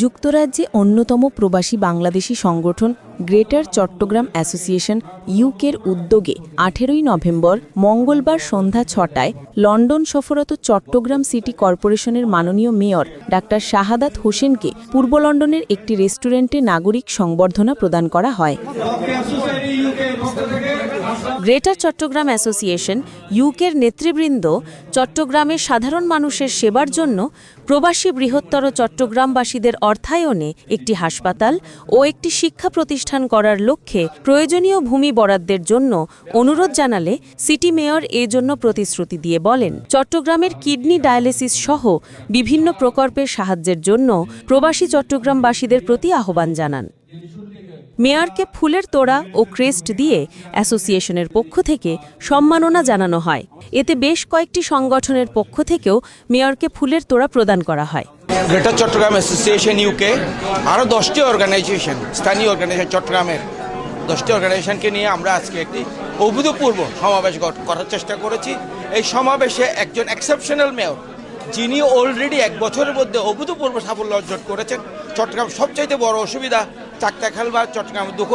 যুক্তরাজ্যে অন্যতম প্রবাসী বাংলাদেশি সংগঠন গ্রেটার চট্টগ্রাম অ্যাসোসিয়েশন ইউকের উদ্যোগে আঠেরোই নভেম্বর মঙ্গলবার সন্ধ্যা ছটায় লন্ডন সফরত চট্টগ্রাম সিটি কর্পোরেশনের মাননীয় মেয়র ডাক্তার শাহাদাত হোসেনকে পূর্ব লন্ডনের একটি রেস্টুরেন্টে নাগরিক সংবর্ধনা প্রদান করা হয়। গ্রেটার চট্টগ্রাম অ্যাসোসিয়েশন, ইউকের নেতৃবৃন্দ, চট্টগ্রামের সাধারণ মানুষের সেবার জন্য প্রবাসী বৃহত্তর চট্টগ্রামবাসীদের অর্থায়নে একটি হাসপাতাল ও একটি শিক্ষা প্রতিষ্ঠান করার লক্ষ্যে প্রয়োজনীয় ভূমি বরাদ্দের জন্য অনুরোধ জানালে সিটি মেয়র এ জন্য প্রতিশ্রুতি দিয়ে বলেন, চট্টগ্রামের কিডনি ডায়ালিসিস সহ বিভিন্ন প্রকল্পের সাহায্যের জন্য প্রবাসী চট্টগ্রামবাসীদের প্রতি আহ্বান জানান। মেয়রকে ফুলের তোড়া ও ক্রেস্ট দিয়ে অ্যাসোসিয়েশনের পক্ষ থেকে সম্মাননা জানানো হয়। এতে বেশ কয়েকটি সংগঠনের পক্ষ থেকেও মেয়রকে ফুলের তোড়া প্রদান করা হয়। গ্রেটার চট্টগ্রাম অ্যাসোসিয়েশন ইউকে আরও দশটি অর্গানাইজেশন, স্থানীয় অর্গানাইজেশন চট্টগ্রামের দশটি অর্গানাইজেশনকে নিয়ে আমরা আজকে একটি অভূতপূর্ব সমাবেশ করার চেষ্টা করেছি। এই সমাবেশে একজন এক্সেপশনাল মেয়র যিনি অলরেডি এক বছরের মধ্যে অভূতপূর্ব সাফল্য অর্জন করেছেন। চট্টগ্রাম সবচাইতে বড় অসুবিধা চাকতাখাল বা চট্টগ্রাম দুঃখ,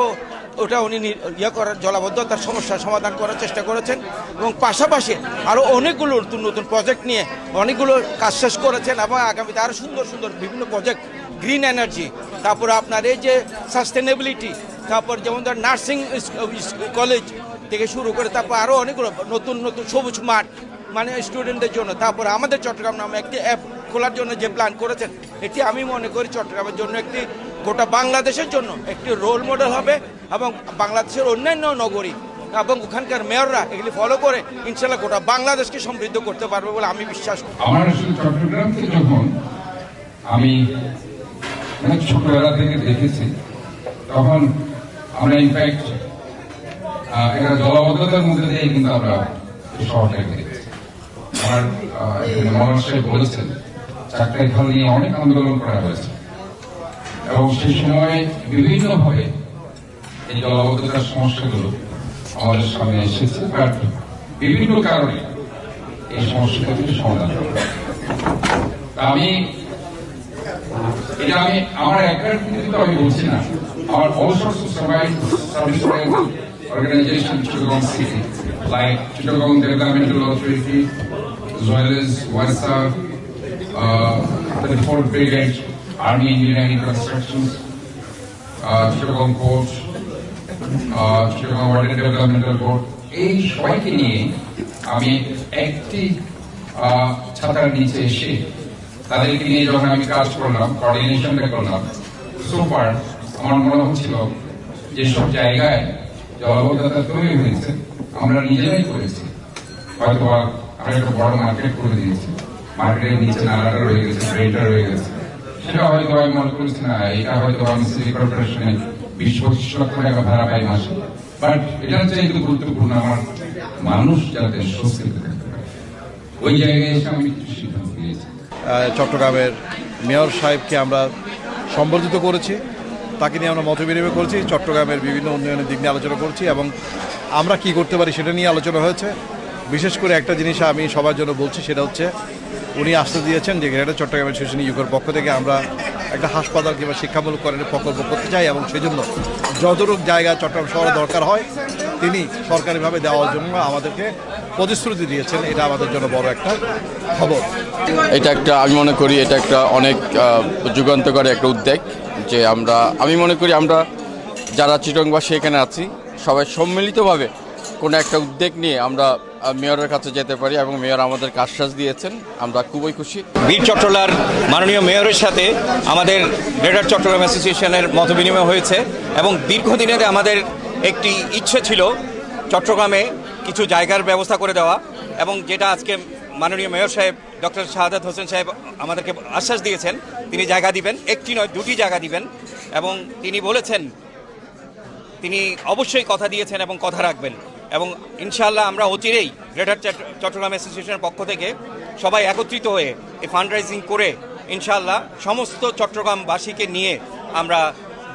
ওটা উনি ইয়ে করার জলাবদ্ধতার সমস্যার সমাধান করার চেষ্টা করেছেন এবং পাশাপাশি আরও অনেকগুলো নতুন নতুন প্রজেক্ট নিয়ে অনেকগুলো কাজ শেষ করেছেন এবং আগামীতে আরও সুন্দর সুন্দর বিভিন্ন প্রজেক্ট গ্রিন এনার্জি তারপরে আপনার এই যে সাস্টেনেবিলিটি তারপর যেমন ধর নার্সিং কলেজ থেকে শুরু করে তারপর আরও অনেকগুলো নতুন নতুন সবুজ মাঠ মানে স্টুডেন্টদের জন্য, তারপর আমাদের চট্টগ্রাম নামে একটি অ্যাপ খোলার জন্য যে প্ল্যান করেছেন, এটি আমি মনে করি চট্টগ্রামের জন্য একটি, গোটা বাংলাদেশের জন্য একটি রোল মডেল হবে এবং বাংলাদেশের অন্যান্য নগরী এবং ওখানকার মেয়ররা এগুলি ফলো করে ইনশাল্লাহ গোটা বাংলাদেশকে সমৃদ্ধ করতে পারবে বলে আমি বিশ্বাস করি। আমার চট্টগ্রামকে যখন আমি অনেক ছোটবেলা থেকে দেখেছি, তখন আমরা ইনফ্যাক্ট জলাবদ্ধতার মধ্যে দিয়ে কিন্তু আমরা শহরটাকে দেখেছি। আমার সাহেব বলেছেন চাকরি খাল নিয়ে অনেক আন্দোলন করা হয়েছে। এবং সেই সময় বিভিন্নভাবে এই জলাবদ্ধতার সমস্যাগুলো আমাদের সামনে এসেছে বাট বিভিন্ন কারণে এই সমস্যাটা থেকে সমাধান আমি এটা আমি আমার একার কিন্তু আমি বলছি না। আমার all source of service organization Chittagong City, like Chittagong Developmental Authority, the 4th Brigade, Army Engineering Constructions, uh, Chittagong Port, uh, Chittagong Water Developmental Board, এই সবাইকে নিয়ে আমি একটি ছাতার নিচে এসে তাদেরকে নিয়ে যখন আমি কাজ করলাম কোঅর্ডিনেশনটা করলাম সুপার আমার মনে হচ্ছিল যেসব জায়গায় জলবদ্ধতা তৈরি হয়েছে আমরা নিজেরাই করেছি। হয়তো আমরা একটা বড় মার্কেট করে দিয়েছি। মার্কেটের নিচে নালাটা রয়ে গেছে ড্রেনটা রয়ে গেছে। সেটা হয়তো আমি মনে করছি না, এটা হয়তো আমি সিটি কর্পোরেশনে বিশ পঁচিশ লক্ষ টাকা ভাড়া পাই মাসে। বাট এটার চাইতে গুরুত্বপূর্ণ, আমার মানুষ যাতে স্বস্তিতে থাকতে ওই জায়গায় এসে আমি কিছু সিদ্ধান্ত নিয়েছি। চট্টগ্রামের মেয়র সাহেবকে আমরা সম্বর্ধিত করেছি, তাকে নিয়ে আমরা মত বিনিময় করেছি, চট্টগ্রামের বিভিন্ন উন্নয়নের দিক নিয়ে আলোচনা করছি, এবং আমরা কি করতে পারি সেটা নিয়ে আলোচনা হয়েছে। বিশেষ করে একটা জিনিস আমি সবার জন্য বলছি, সেটা হচ্ছে উনি আসতে দিয়েছেন যে গ্রেটার চট্টগ্রামের শিশু ইউকের পক্ষ থেকে আমরা একটা হাসপাতাল কিংবা শিক্ষামূলক করেন প্রকল্প করতে চাই এবং সেই জন্য যতটুক জায়গা চট্টগ্রাম শহরে দরকার হয়, তিনি সরকারিভাবে দেওয়ার জন্য আমাদেরকে প্রতিশ্রুতি দিয়েছেন। এটা আমাদের জন্য বড় একটা খবর। এটা একটা, আমি মনে করি এটা একটা অনেক যুগান্তকারী একটা উদ্যোগ যে আমরা, আমি মনে করি আমরা যারা চিটংবাসী এখানে আছি, সবাই সম্মিলিতভাবে কোনো একটা উদ্যোগ নিয়ে আমরা মেয়রের কাছে যেতে পারি এবং মেয়র আমাদেরকে আশ্বাস দিয়েছেন। আমরা খুবই খুশি। বীর চট্টলার মাননীয় মেয়রের সাথে আমাদের গ্রেটার চট্টগ্রাম অ্যাসোসিয়েশনের মত বিনিময় হয়েছে এবং দীর্ঘদিনের আমাদের একটি ইচ্ছে ছিল চট্টগ্রামে কিছু জায়গার ব্যবস্থা করে দেওয়া এবং যেটা আজকে মাননীয় মেয়র সাহেব, ডক্টর শাহাদাত হোসেন সাহেব আমাদেরকে আশ্বাস দিয়েছেন, তিনি জায়গা দিবেন, একটি নয়, দুটি জায়গা দিবেন এবং তিনি বলেছেন, তিনি অবশ্যই কথা দিয়েছেন এবং কথা রাখবেন। এবং ইনশাআল্লাহ আমরা অচিরেই গ্রেটার চট্টগ্রাম অ্যাসোসিয়েশনের পক্ষ থেকে সবাই একত্রিত হয়ে এই ফান্ড রাইজিং করে ইনশাআল্লাহ সমস্ত চট্টগ্রামবাসীকে নিয়ে আমরা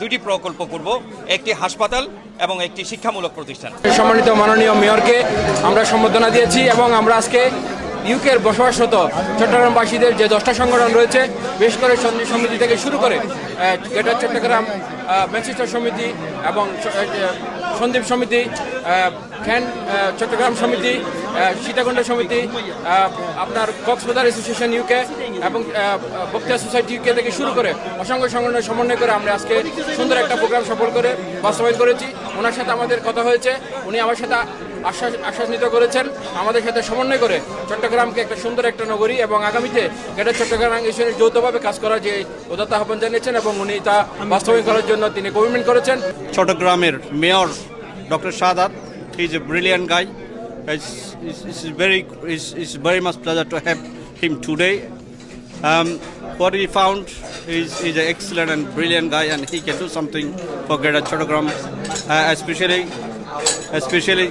দুটি প্রকল্প করব, একটি হাসপাতাল এবং একটি শিক্ষামূলক প্রতিষ্ঠান। সম্মানিত মাননীয় মেয়রকে আমরা সম্বোধনা দিয়েছি এবং আমরা আজকে ইউকের বসবাসরত চট্টগ্রামবাসীদের যে দশটা সংগঠন রয়েছে বেশ করে সমিতি থেকে শুরু করে গ্রেটার চট্টগ্রাম ম্যানচেস্টার সমিতি এবং স- আহ, সন্দীপ সমিতি ফ্যান চট্টগ্রাম সমিতি সীতাকুণ্ড সমিতি আপনার কক্সবাজার অ্যাসোসিয়েশন ইউকে এবং বক্তা সোসাইটি ইউকে থেকে শুরু করে অসংখ্য সংগঠনের সমন্বয় করে আমরা আজকে সুন্দর একটা প্রোগ্রাম সফল করে বাস্তবায়ন করেছি। ওনার সাথে আমাদের কথা হয়েছে। উনি আমার সাথে আশ্বাস আশ্বাসিত করেছেন। আমাদের সাথে সমন্বয় করে চট্টগ্রামকে একটা সুন্দর একটা নগরী এবং আগামীতে গ্রেটার চট্টগ্রাম অ্যাসোসিয়েশনের যৌথভাবে কাজ করার যে উদাত্ত আহ্বান জানিয়েছেন এবং উনি তা বাস্তবায়ন করার জন্য তিনি কমিটমেন্ট করেছেন। চট্টগ্রামের mayor doctor Sadat is a brilliant guy it's very it's very much pleasure to have him today Um, what he found is is an excellent and brilliant guy, and he can do something for Greater Chattogram, uh, especially especially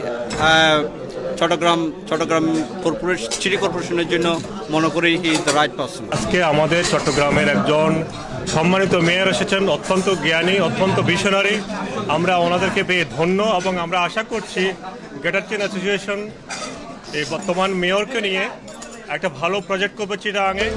Chattogram Chattogram Chattogram city কর্পোরেশনের জন্য মনে করি he is the right person আজকে আমাদের চট্টগ্রামের একজন সম্মানিত mayor এসেছেন, অত্যন্ত জ্ঞানী, অত্যন্ত ভিশনারি আমরা ওনাদেরকে পেয়ে ধন্য এবং আমরা আশা করছি গ্রেটার চেন অ্যাসোসিয়েশন এই বর্তমান মেয়রকে নিয়ে একটা ভালো প্রজেক্ট করবে চিটাঙে